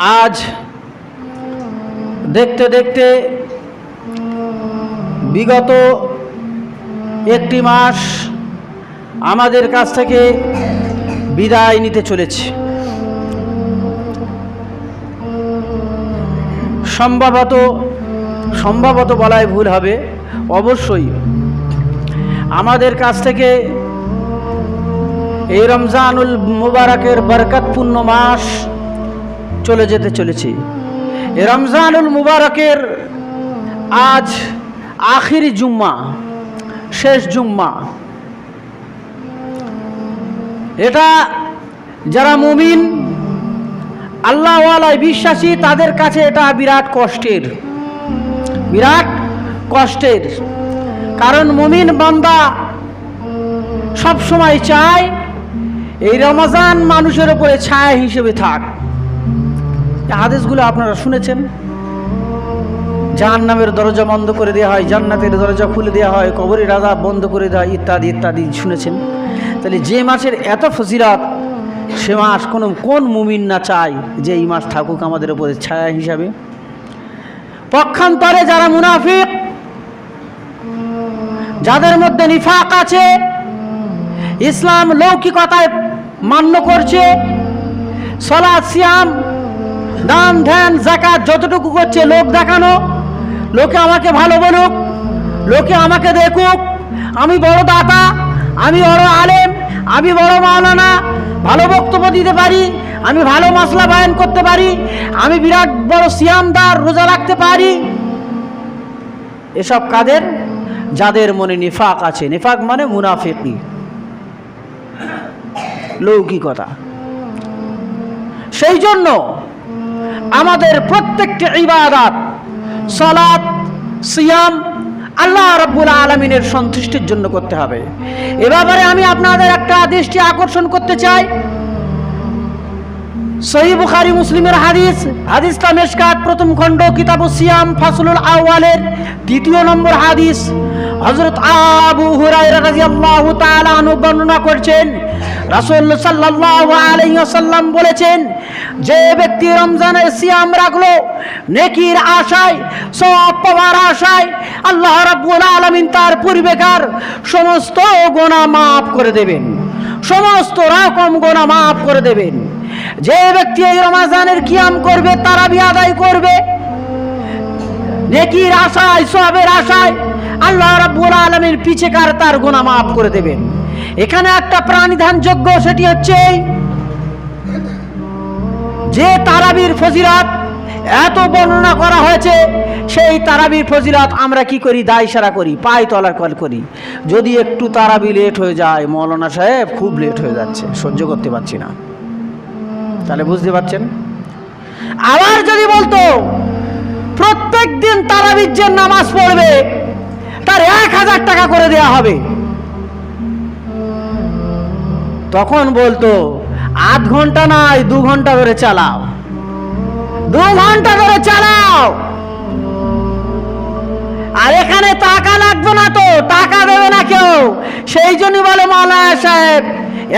আজ দেখতে দেখতে বিগত একটি মাস আমাদের কাছ থেকে বিদায় নিতে চলেছে। সম্ভবত সম্ভবত বলায় ভুল হবে, অবশ্যই। আমাদের কাছ থেকে এই রমজানুল মুবারকের বরকতপূর্ণ মাস চলে যেতে চলেছে। রমজানুল মুবারকের আজ আখিরি জুম্মা, শেষ জুম্মা। এটা যারা মুমিন, আল্লাহওয়ালায় বিশ্বাসী, তাদের কাছে এটা বিরাট কষ্টের। বিরাট কষ্টের। কারণ মুমিন বান্দা সব সময় চায়, এই রমজান মানুষের উপরে ছায়া হিসেবে থাক। হাদিসগুলো আপনারা শুনেছেন? জাহান্নামের দরজা বন্ধ করে দেওয়া হয়, জান্নাতের দরজা খুলে দেওয়া হয়, কবরের রাজা বন্ধ করে দেওয়া হয়, ইত্যাদি ইত্যাদি শুনেছেন? তাহলে যে মাসের এত ফজিরাত সে মাস কোনো, কোন মুমিন না চায় যে এই মাস থাকুক আমাদের উপরে ছায়া হিসাবে? পক্ষান্তরে যারা মুনাফিক, যাদের মধ্যে নিফাক আছে, ইসলাম লৌকিকতায় মান্য করছে সলাদ সিয়াম দান, ধ্যান, জাকাত যতটুকু করছে লোক দেখানো, লোকে আমাকে ভালো বলুক, লোকে আমাকে দেখুক। আমি বড় দাতা, আমি বড় আলেম, আমি বড় মাওলানা, ভালো বক্তব্য দিতে পারি, আমি ভালো মশলা বায়ন করতে পারি, আমি বিরাট বড় সিয়ামদার, রোজা রাখতে পারি। এসব কাদের? যাদের মনে নিফাক আছে। নিফাক মানে মুনাফিকি লৌকিকতা। সেই জন্য আমাদের প্রত্যেকটি ইবাদাত সলাৎ সিয়াম আল্লাহ রব্বুল আলমিনের সন্তুষ্টির জন্য করতে হবে। এ ব্যাপারে আমি আপনাদের একটা দৃষ্টি আকর্ষণ করতে চাই। সহি বুখারি মুসলিমের হাদিস, হাদিসটা মেশকাত, প্রথম খণ্ড, কিতাবু সিয়াম, ফাসলুল আওয়ালের দ্বিতীয় নম্বর হাদিস। হযরত আবু হুরায়রা রাদিয়াল্লাহু তাআলা আনহু বর্ণনা করছেন রাসূল আলাইহি বলেছেন, যে ব্যক্তি রমজানের সিয়াম রাখল, নেকির আশায়, সওয়াব পাওয়ার আশায়, আল্লাহ রাব্বুল আলামিন তার পূর্বেকার সমস্ত গোনা মাফ করে দেবেন। সমস্ত রকম গোনা মাফ করে দেবেন। যে ব্যক্তি এই রমাজানের কিয়াম করবে তারাবি আদায় করবে। নেকির আশায় সবের আশায়, আল্লাহ রাব্বুল আলামিন পিছেকার তার গোনা মাফ করে দেবেন। এখানে একটা প্রাণিধান যোগ্য সেটি হচ্ছে যে তারাবির ফজিরাত এত বর্ণনা করা হয়েছে, সেই তারাবির ফজিরাত আমরা কি করি? দায় সারা করি পাই তলার কল করি। যদি একটু তারাবি লেট হয়ে যায়, মৌলানা সাহেব খুব লেট হয়ে যাচ্ছে, সহ্য করতে পারছি না। তাহলে বুঝতে পারছেন? আবার যদি বলতো প্রত্যেক দিন তারাবির যে নামাজ পড়বে, তার এক হাজার টাকা করে দেয়া হবে। তখন বলতো, আধ ঘণ্টা নয়, দু ঘণ্টা করে চালাও। দু ঘণ্টা করে চালাও। আর এখানে টাকা লাগবে না তো, টাকা দেবে না কেউ। সেই জন্য বলে মাওলানা সাহেব,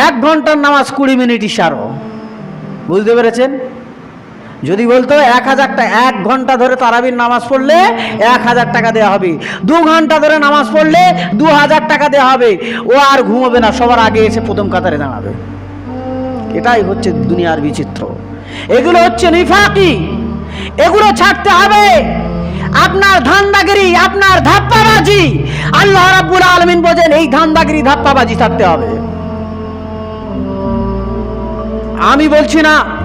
এক ঘণ্টার নামাজ কুড়ি মিনিট ইশারো বুঝতে পেরেছেন? যদি বলতো এক হাজার টাকা এক ঘণ্টা ধরে তারাবির নামাজ পড়লে এক হাজার টাকা দেওয়া হবে। দু ঘণ্টা ধরে নামাজ পড়লে দু হাজার টাকা দেওয়া হবে। ও আর ঘুমোবে না, সবার আগে এসে প্রথম কাতারে দাঁড়াবে। এটাই হচ্ছে দুনিয়ার বিচিত্র। এগুলো হচ্ছে নিফাকি। এগুলো ছাড়তে হবে। আপনার ধান্দাগিরি, আপনার ধাপ্পাবাজি। আল্লাহ রাব্বুল আলমিন বোঝেন এই ধান্দাগিরি, ধাপ্পাবাজি ছাড়তে হবে। আমি বলছি না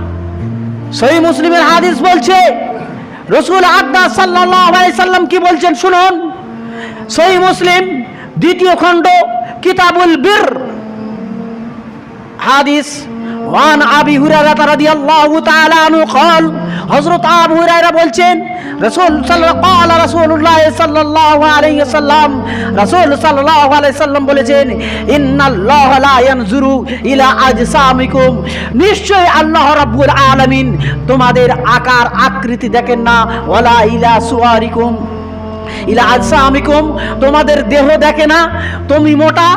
সহি মুসলিমের হাদিস বলছে রসুল আকদার সাল্লাহ সাল্লাম কি বলছেন শুনুন সহি মুসলিম দ্বিতীয় খণ্ড কিতাবুল বীর হাদিস ওয়ান আবি হুরায়রা রাদিয়াল্লাহু তাআলা আনহু قال হজরত আবু রায়রা বলছেন, রসুল কাল রসুল্লাহ সাল্লাহ আলাইহি সাল্লাম রসুল সাল্লাহ আলাইহি সাল্লাম বলেছেন, ইন্নাল্লাহ লা ইয়ানজুরু ইলা আজসামিকুম। নিশ্চয় আল্লাহ রাব্বুল আলামিন তোমাদের আকার আকৃতি দেখেন না, ওয়ালা ইলা সুয়ারিকুম। ইলা আজসামিকুম, তোমাদের দেহ দেখে না, তুমি মোটা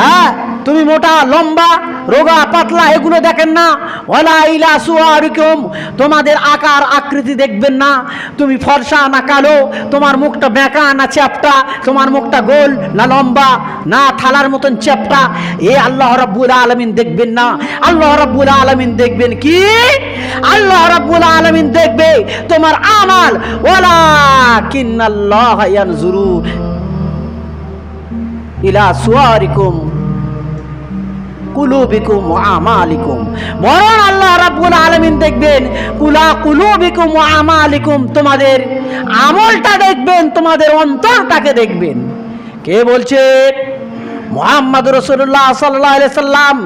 হ্যাঁ তুমি মোটা, লম্বা, রোগা, পাতলা, এগুলো দেখেন না। ওলা ইলা তোমাদের আকার আকৃতি দেখবেন না। তুমি ফর্সা না কালো, তোমার মুখটা বেঁকা না চ্যাপটা, তোমার মুখটা গোল না লম্বা, না থালার মতন চ্যাপটা। এ আল্লাহ রাব্বুল আলমিন দেখবেন না। আল্লাহ রাব্বুল আলামিন দেখবেন কি? আল্লাহ রাব্বুল আলামিন দেখবে তোমার আমাল। ওলা কিন্নাল্লাহ ইয়ানজুরু ইলা সুয়ারিকুম। কুলুবিকুম ওয়া আমালিকুম। বরং আল্লাহ রাব্বুল আলামিন দেখবেন, কুলা কুলুবিকুম ওয়া আমালিকুম, তোমাদের আমলটা দেখবেন, তোমাদের অন্তরটাকে দেখবেন। কে বলছে? মোহাম্মদ রসুল্লাহ সাল্লাহ সাল্লাম,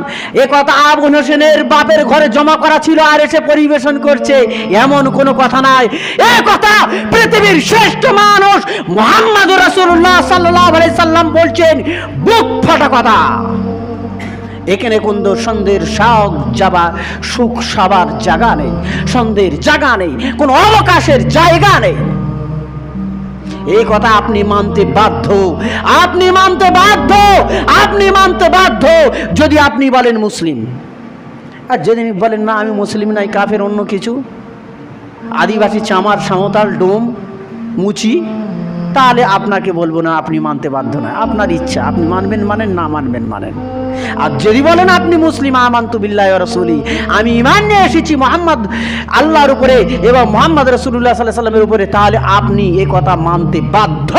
এ কথা আবুল হোসেনের বাপের ঘরে জমা করা ছিল আর এসে পরিবেশন করছে। এমন কোনো কথা নাই। এ কথা পৃথিবীর শ্রেষ্ঠ মানুষ মোহাম্মদ রসুল্লাহ সাল্লাহ সাল্লাম বলছেন, বুক ফাটা কথা। এখানে কোন সন্ধ্যের শাক যাবার সুখ সাবার জায়গা নেই সন্ধ্যের জায়গা নেই, কোনো অবকাশের জায়গা নেই। এই কথা আপনি মানতে বাধ্য, আপনি মানতে বাধ্য, আপনি মানতে বাধ্য, যদি আপনি বলেন মুসলিম। আর যদি বলেন, না, আমি মুসলিম নাই, কাফের অন্য কিছু? আদিবাসী চামার, সাঁওতাল, ডোম, মুচি তাহলে আপনাকে বলব না, আপনি মানতে বাধ্য নয়। আপনার ইচ্ছা, আপনি মানবেন মানেন, না মানবেন মানেন। আর যদি বলেন, আপনি মুসলিম, আমান্তু বিল্লাহ রসুলি আমি ইমান নিয়ে এসেছি মোহাম্মদ আল্লাহর উপরে এবং মোহাম্মদ রসুল্লাহ সাল্লাহ সাল্লামের উপরে, তাহলে আপনি এ কথা মানতে বাধ্য।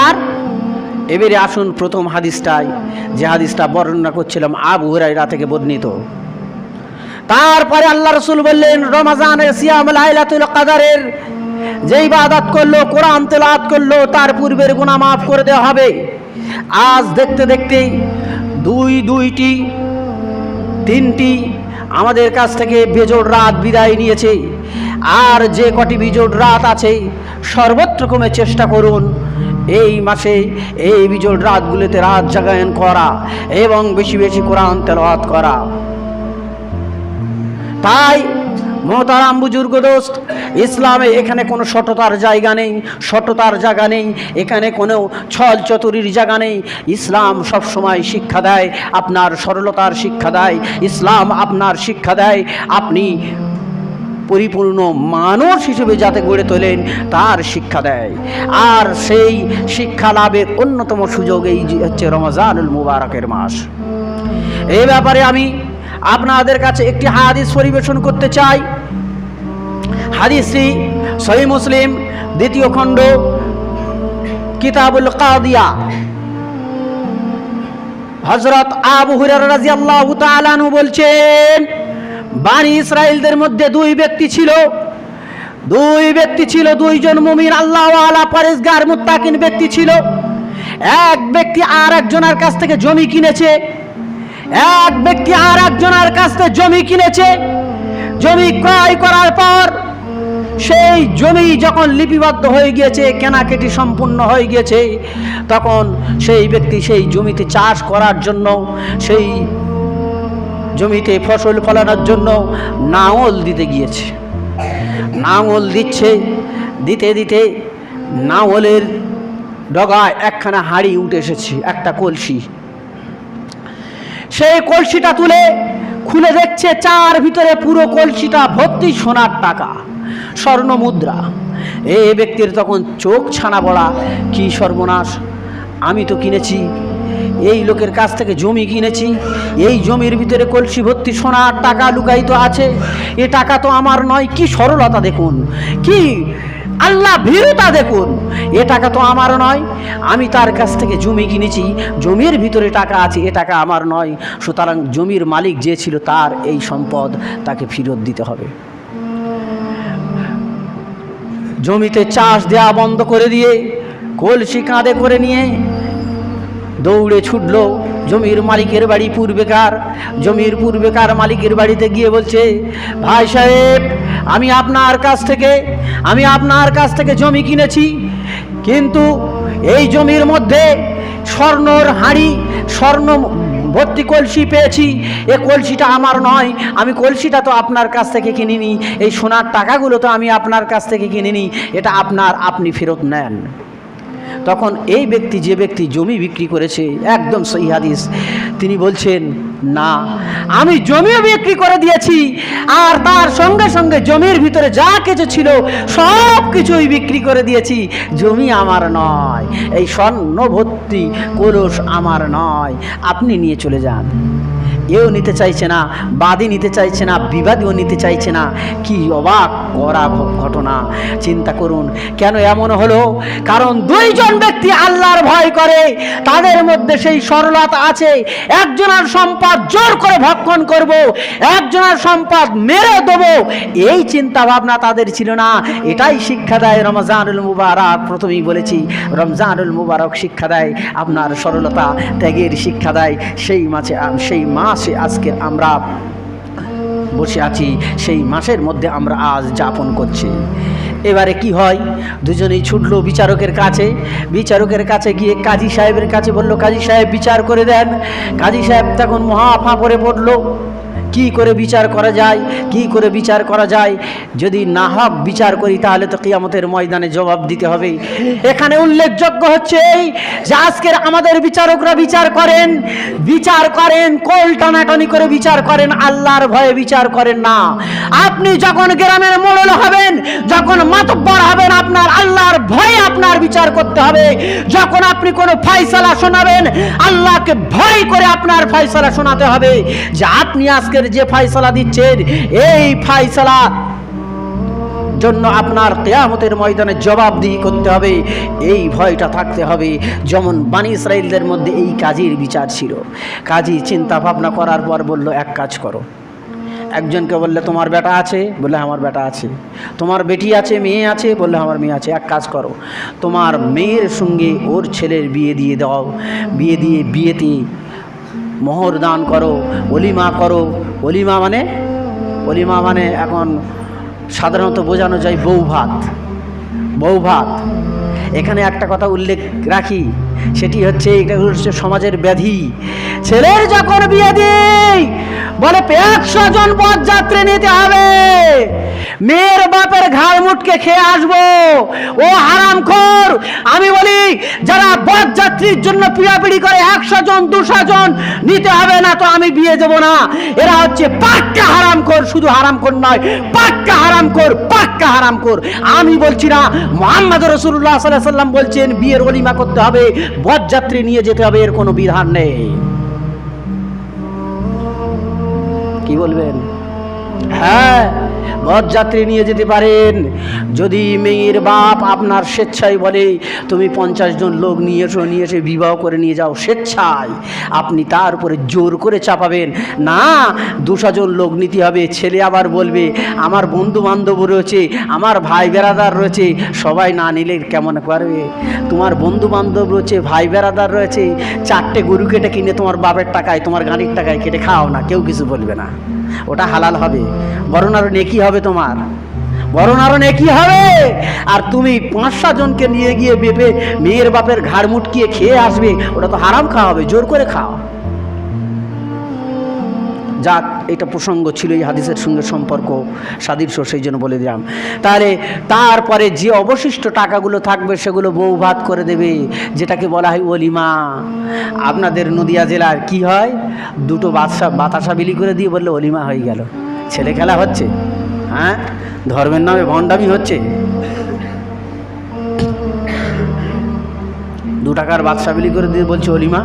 আর এবারে আসুন প্রথম হাদিসটায়, যে হাদিসটা বর্ণনা করছিলাম আবু হুরাইরা থেকে বর্ণিত। তারপরে আল্লাহ রসুল বললেন রমাজানের সিয়াম লাইলাতুল কাদারের যেই বাদাত করল, কোরআন তেলাত করল, তার পূর্বের গুণা মাফ করে দেওয়া হবে। আজ দেখতে দেখতে দুই, দুইটি, তিনটি আমাদের কাছ থেকে বেজোড় রাত বিদায় নিয়েছে। আর যে কটি বিজোড় রাত আছে সর্বত্রকমে চেষ্টা করুন, এই মাসে এই বিজোড় রাতগুলিতে রাত জাগায়ন করা এবং বেশি বেশি কোরআন তেলাওয়াত করা। তাই মোহতারাম বুজুর্গ দোস্ত, ইসলামে এখানে কোনো সততার জায়গা নেই, সততার জায়গা নেই, এখানে কোনো ছল চতুরির জায়গা নেই। ইসলাম সবসময় শিক্ষা দেয়, আপনার সরলতার শিক্ষা দেয়, ইসলাম আপনার শিক্ষা দেয়। আপনি পরিপূর্ণ মানুষ হিসেবে যাতে গড়ে তোলেন, তার শিক্ষা দেয়। আর সেই শিক্ষা লাভের অন্যতম সুযোগ এই হচ্ছে রমজানুল মুবারকের মাস। এই ব্যাপারে আমি আপনাদের কাছে একটি হাদিস পরিবেশন করতে চাই। হাদিসটি সহি মুসলিম, দ্বিতীয় খণ্ড, কিতাবুল কাদিয়া। হজরত আবু হুরার তাআলাহু বলছেন, বানি ইসরায়েলদের মধ্যে দুই ব্যক্তি ছিল। দুই ব্যক্তি ছিল, দুইজন মুমিন, আল্লাহ আলা পরেশগার, মুত্তাকিন ব্যক্তি ছিল। এক ব্যক্তি আর একজনের কাছ থেকে জমি কিনেছে। এক ব্যক্তি আর একজনের কাছ থেকে জমি কিনেছে। জমি ক্রয় করার পর সেই জমি যখন লিপিবদ্ধ হয়ে গিয়েছে, কেনাকেটি সম্পূর্ণ হয়ে গিয়েছে, তখন সেই ব্যক্তি সেই জমিতে চাষ করার জন্য, সেই জমিতে ফসল ফলানোর জন্য নাঙল দিতে গিয়েছে। নাঙল দিচ্ছে, দিতে দিতে নাঙলের ডগায় একখানা হাড়ি উঠে এসেছে, একটা কলসি। সেই কলসিটা তুলে খুলে দেখছে চার ভিতরে পুরো কলসিটা ভর্তি সোনার টাকা, স্বর্ণ মুদ্রা। এই ব্যক্তির তখন চোখ ছানা বড়া কি সর্বনাশ, আমি তো কিনেছি, এই লোকের কাছ থেকে জমি কিনেছি, এই জমির ভিতরে কলসি ভর্তি সোনার টাকা লুকায়িত আছে, এ টাকা তো আমার নয়, কি সরলতা দেখুন, কি আল্লাহ ভীরুতা দেখুন। এ টাকা তো আমার নয়। আমি তার কাছ থেকে জমি কিনেছি। জমির ভিতরে টাকা আছে, এ টাকা আমার নয়। সুতরাং জমির মালিক যে ছিল তার এই সম্পদ তাকে ফেরত দিতে হবে। জমিতে চাষ দেওয়া বন্ধ করে দিয়ে, কলসি কাঁধে করে নিয়ে দৌড়ে ছুটলো। জমির মালিকের বাড়ি পূর্বেকার, জমির পূর্বেকার মালিকের বাড়িতে গিয়ে বলছে, ভাই সাহেব, আমি আপনার কাছ থেকে, আমি আপনার কাছ থেকে জমি কিনেছি, কিন্তু এই জমির মধ্যে স্বর্ণর হাঁড়ি, স্বর্ণ ভর্তি কলসি পেয়েছি। এ কলসিটা আমার নয়, আমি কলসিটা তো আপনার কাছ থেকে কিনিনি, এই সোনার টাকাগুলো তো আমি আপনার কাছ থেকে কিনিনি, এটা আপনার, আপনি ফেরত নেন। তখন এই ব্যক্তি যে ব্যক্তি জমি বিক্রি করেছে, একদম সহি হাদিস, তিনি বলছেন, না, আমি জমিও বিক্রি করে দিয়েছি, আর তার সঙ্গে সঙ্গে জমির ভিতরে যা কিছু ছিল সব কিছুই বিক্রি করে দিয়েছি। জমি আমার নয়, এই স্বর্ণ ভর্তি কলস আমার নয়, আপনি নিয়ে চলে যান। এও নিতে চাইছে না, বাদী নিতে চাইছে না, বিবাদীও নিতে চাইছে না। কি অবাক করা ঘটনা। চিন্তা করুন, কেন এমন হলো? কারণ দুইজন ব্যক্তি আল্লাহর ভয় করে, তাদের মধ্যে সেই সরলতা আছে। একজনের সম্পদ জোর করে ভক্ষণ করব, একজনের সম্পদ মেরে দেবো। এই চিন্তা ভাবনা তাদের ছিল না। এটাই শিক্ষা দেয় রমজানুল মুবারক। প্রথমেই বলেছি, রমজানুল মুবারক শিক্ষা দেয়। আপনার সরলতা ত্যাগের শিক্ষা দেয়। সেই মাসে সেই মাসে আজকে আমরা বসে আছি, সেই মাসের মধ্যে আমরা আজ যাপন করছি। এবারে কি হয়? দুজনেই ছুটলো বিচারকের কাছে। বিচারকের কাছে গিয়ে কাজী সাহেবের কাছে বলল, কাজী সাহেব, বিচার করে দেন। কাজী সাহেব তখন মহা করে পড়ল। কি করে বিচার করা যায়, কি করে বিচার করা যায়? যদি না হক বিচার করি, তাহলে তো কিয়ামতের ময়দানে জবাব দিতে হবে। এখানে উল্লেখযোগ্য হচ্ছে এই যে আজকের আমাদের বিচারকরা বিচার করেন বিচার করেন, কোল টানাটানি করে বিচার করেন, আল্লাহর ভয়ে বিচার করেন না। আপনি যখন গ্রামের মোড়ল হবেন, যখন মাতব্বর হবেন, আপনার আল্লাহর ভয়ে আপনার বিচার করতে হবে। যখন আপনি কোনো ফাইসালা শোনাবেন, আল্লাহকে ভয় করে আপনার ফাইসালা শোনাতে হবে। যে আপনি আজকের যে ফাইসালা দিচ্ছেন, এই ফাইসালা জন্য আপনার কেয়ামতের ময়দানে জবাবদিহি করতে হবে। এই ভয়টা থাকতে হবে। যেমন বানি ইসরায়েলদের মধ্যে এই কাজের বিচার ছিল। কাজী চিন্তা ভাবনা করার পর বলল, এক কাজ করো। একজনকে বললে, তোমার বেটা আছে? বললে, আমার বেটা আছে। তোমার বেটি আছে, মেয়ে আছে? বললে, আমার মেয়ে আছে। এক কাজ করো। তোমার মেয়ের সঙ্গে ওর ছেলের বিয়ে দিয়ে দাও। বিয়ে দিয়ে বিয়েতে মোহর দান করো, অলিমা করো। অলিমা মানে? অলিমা মানে এখন সাধারণত বোঝানো যায় বউ ভাত বউ ভাত এখানে একটা কথা উল্লেখ রাখি। সেটি হচ্ছে এটা হচ্ছে সমাজের ব্যাধি। ছেলের যখন বিয়ে দিই, বলে একশো জন পথযাত্রী নিতে হবে। মেয়ের বাপের ঘাড় মুটকে খেয়ে আসব। ও হারামখোর। আমি বলি, যারা পথযাত্রীর জন্য পিড়াপিড়ি করে একশো জন, দুশো জন নিতে হবে না তো আমি বিয়ে দেবো না। এরা হচ্ছে পাক্কা হারামখোর। শুধু হারামখোর নয়, পাক্কা হারামখোর। পাক্কা কর। আমি বলছি না, মোহাম্মদ রসুল্লাহ সাল্লাহ সাল্লাম বলছেন, বিয়ের অলিমা করতে হবে বরযাত্রী নিয়ে যেতে হবে, এর কোনো বিধান নেই। কি বলবেন? হ্যাঁ। পথযাত্রী নিয়ে যেতে পারেন। যদি মেয়ের বাপ আপনার স্বেচ্ছায় বলে, তুমি পঞ্চাশ জন লোক নিয়ে এসো, নিয়ে এসে বিবাহ করে নিয়ে যাও স্বেচ্ছায়। আপনি তার উপরে জোর করে চাপাবেন। না, দুশো জন লোক নিতে হবে। ছেলে আবার বলবে, আমার বন্ধু বান্ধব রয়েছে, আমার ভাই বেড়াদার রয়েছে, সবাই না নিলে কেমন পারবে? তোমার বন্ধু বান্ধব রয়েছে, ভাই বেড়াদার রয়েছে, চারটে গরু কেটে কিনে তোমার বাপের টাকায়, তোমার গাড়ির টাকায় কেটে খাও না, কেউ কিছু বলবে না। ওটা হালাল হবে। বরং আরও নেকি হবে তোমার। বরং আরও নেকি হবে। আর তুমি পাঁচ সাত জনকে নিয়ে গিয়ে বেপে মেয়ের বাপের ঘাড় মুটকিয়ে খেয়ে আসবে, ওটা তো হারাম খাওয়া হবে, জোর করে খাও। যাক, এটা প্রসঙ্গ ছিল, এই হাদিসের সঙ্গে সম্পর্ক সাদৃশ্য, সেই জন্য বলে দিলাম। তাহলে তারপরে যে অবশিষ্ট টাকাগুলো থাকবে, সেগুলো বউ ভাত করে দেবে, যেটাকে বলা হয় অলিমা আপনাদের নদিয়া জেলার কি হয়? দুটো বাদশা, বাতাসা বিলি করে দিয়ে বললে অলিমা হয়ে গেল। ছেলে খেলা হচ্ছে? হ্যাঁ? ধর্মের নামে ভণ্ডামি হচ্ছে? দু টাকার বাদশা বিলি করে দিয়ে বলছে অলিমা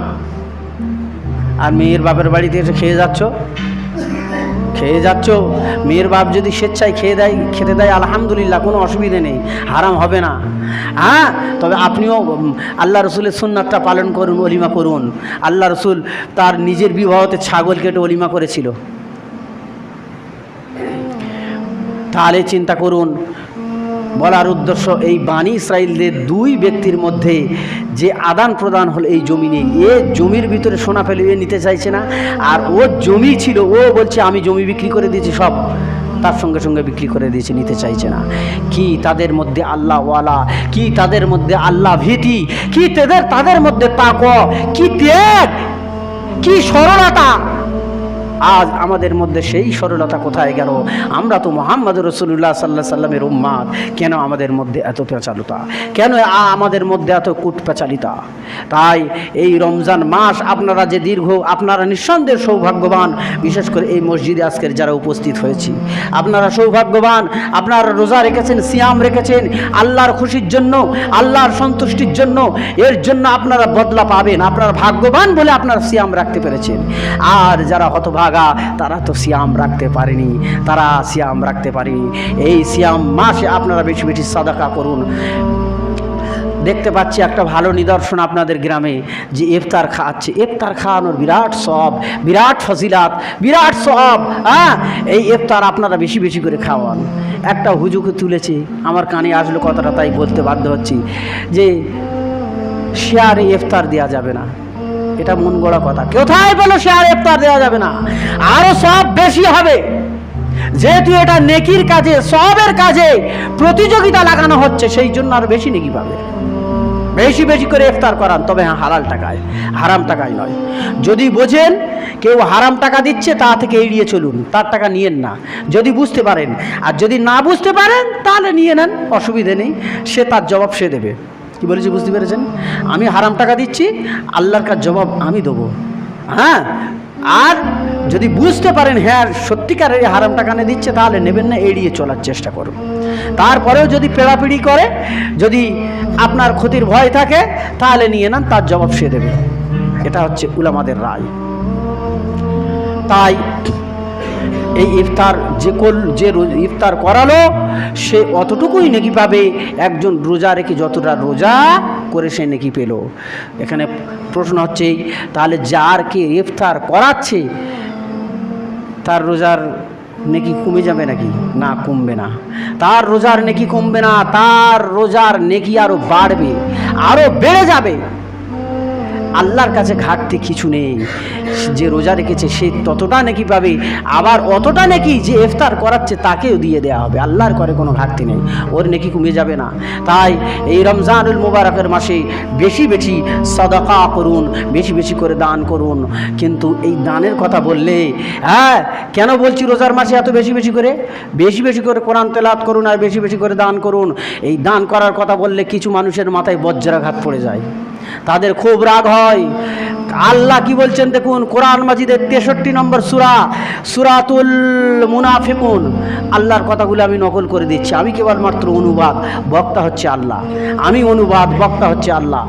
আর মেয়ের বাপের বাড়িতে এসে খেয়ে যাচ্ছ? খেয়ে যাচ্ছ? মেয়ের বাপ যদি স্বেচ্ছায় খেয়ে দেয়, খেতে দেয়, আলহামদুলিল্লাহ, কোনো অসুবিধে নেই, হারাম হবে না। হ্যাঁ? তবে আপনিও আল্লাহ রসুলের সুন্নাতটা পালন করুন, অলিমা করুন। আল্লাহ রসুল তার নিজের বিবাহতে ছাগল কেটে অলিমা করেছিল। তাহলে চিন্তা করুন বলার উদ্দেশ্য এই বাণী ইসরায়েলদের দুই ব্যক্তির মধ্যে যে আদান প্রদান হলো এই জমি নেই এ জমির ভিতরে সোনা ফেলে এ নিতে চাইছে না, আর ও জমি ছিল, ও বলছে, আমি জমি বিক্রি করে দিয়েছি, সব তার সঙ্গে সঙ্গে বিক্রি করে দিয়েছে, নিতে চাইছে না। কি তাদের মধ্যে আল্লাহ ওয়ালা কি তাদের মধ্যে আল্লাহ ভীতি, কি তাদের তাদের মধ্যে তাক কি ত্যাগ, কি সরলতা আজ আমাদের মধ্যে সেই সরলতা কোথায় গেল? আমরা তো মোহাম্মদ রসুল্লাহ সাল্লাহ সাল্লামের উম্মাদ। কেন আমাদের মধ্যে এত পেঁচালতা কেন আমাদের মধ্যে এত কুট পেঁচালিতা তাই এই রমজান মাস আপনারা যে দীর্ঘ, আপনারা নিঃসন্দেহ সৌভাগ্যবান। বিশেষ করে এই মসজিদে আজকের যারা উপস্থিত হয়েছি। আপনারা সৌভাগ্যবান, আপনারা রোজা রেখেছেন, সিয়াম রেখেছেন, আল্লাহর খুশির জন্য, আল্লাহর সন্তুষ্টির জন্য, এর জন্য আপনারা বদলা পাবেন। আপনারা ভাগ্যবান বলে আপনারা সিয়াম রাখতে পেরেছেন। আর যারা হতভাগা তারা তো সিয়াম রাখতে পারেনি, তারা সিয়াম রাখতে পারেনি। এই সিয়াম মাসে আপনারা বেশি বেশি সাদাকা করুন। দেখতে পাচ্ছি একটা ভালো নিদর্শন আপনাদের গ্রামে, যে ইফতার খাওয়াচ্ছে ইফতার খাওয়ানোর বিরাট সব বিরাট ফজিলাত, বিরাট সব হ্যাঁ? এই ইফতার আপনারা বেশি বেশি করে খাওয়ান। একটা হুজুকে তুলেছে, আমার কানে আসলো কথাটা, তাই বলতে বাধ্য হচ্ছি, যে শেয়ারে ইফতার দেওয়া যাবে না। এটা মন গড়া কথা। কোথায় বলো আর ইফতার দেওয়া যাবে না? আরও সব বেশি হবে। যেহেতু এটা নেকির কাজে, সবের কাজে প্রতিযোগিতা লাগানো হচ্ছে, সেই জন্য আরও বেশি নেকি পাবে। বেশি বেশি করে ইফতার করান, তবে হ্যাঁ হালাল টাকায়। হারাম টাকায় নয়। যদি বোঝেন, কেউ হারাম টাকা দিচ্ছে, তা থেকে এড়িয়ে চলুন। তার টাকা নিয়েন না। যদি বুঝতে পারেন। আর যদি না বুঝতে পারেন, তাহলে নিয়ে নেন, অসুবিধে নেই। সে তার জবাব সে দেবে। কি বলেছি বুঝতে পেরেছেন? আমি হারাম টাকা দিচ্ছি, আল্লাহর কাছে জবাব আমি দেবো। হ্যাঁ? আর যদি বুঝতে পারেন হ্যাঁ সত্যিকারের হারাম টাকা নিয়ে দিচ্ছে, তাহলে নেবেন না, এড়িয়ে চলার চেষ্টা করুন। তারপরেও যদি পেড়াপিড়ি করে, যদি আপনার ক্ষতির ভয় থাকে, তাহলে নিয়ে নেন, তার জবাব সে দেবে। এটা হচ্ছে উলামাদের রায়। তাই এই ইফতার যে কল যে ইফতার করালো, সে অতটুকুই নেকি পাবে। একজন রোজা রেখে যতটা রোজা করে সে নেকি পেল। এখানে প্রশ্ন হচ্ছে, তাহলে যার কে ইফতার করাচ্ছে, তার রোজার নেকি কমে যাবে নাকি? না, কমবে না। তার রোজার নেকি কমবে না, তার রোজার নেকি আরও বাড়বে আরও বেড়ে যাবে। আল্লাহর কাছে ঘাটতি কিছু নেই। যে রোজা রেখেছে সে ততটা নাকি পাবে, আবার অতটা নাকি যে ইফতার করাচ্ছে তাকেও দিয়ে দেওয়া হবে। আল্লাহর করে কোনো ঘাটতি নেই। ওর নাকি কমে যাবে না। তাই এই রমজানুল মুবারকের মাসে বেশি বেশি সদাকা করুন, বেশি বেশি করে দান করুন। কিন্তু এই দানের কথা বললে হ্যাঁ কেন বলছি রোজার মাসে এত বেশি বেশি করে? বেশি বেশি করে কোরআন তেলাত করুন আর বেশি বেশি করে দান করুন। এই দান করার কথা বললে কিছু মানুষের মাথায় বজ্রাঘাত পড়ে যায়। তাদের খুব রাগ হয়। আল্লাহ কি বলছেন দেখুন, কোরআন মাজিদের তেষট্টি নম্বর সুরা, সুরাতুল মুনাফিকুন। আল্লাহর কথাগুলো আমি নকল করে দিচ্ছি। আমি কেবলমাত্র অনুবাদ, বক্তা হচ্ছে আল্লাহ। আমি অনুবাদ, বক্তা হচ্ছে আল্লাহ।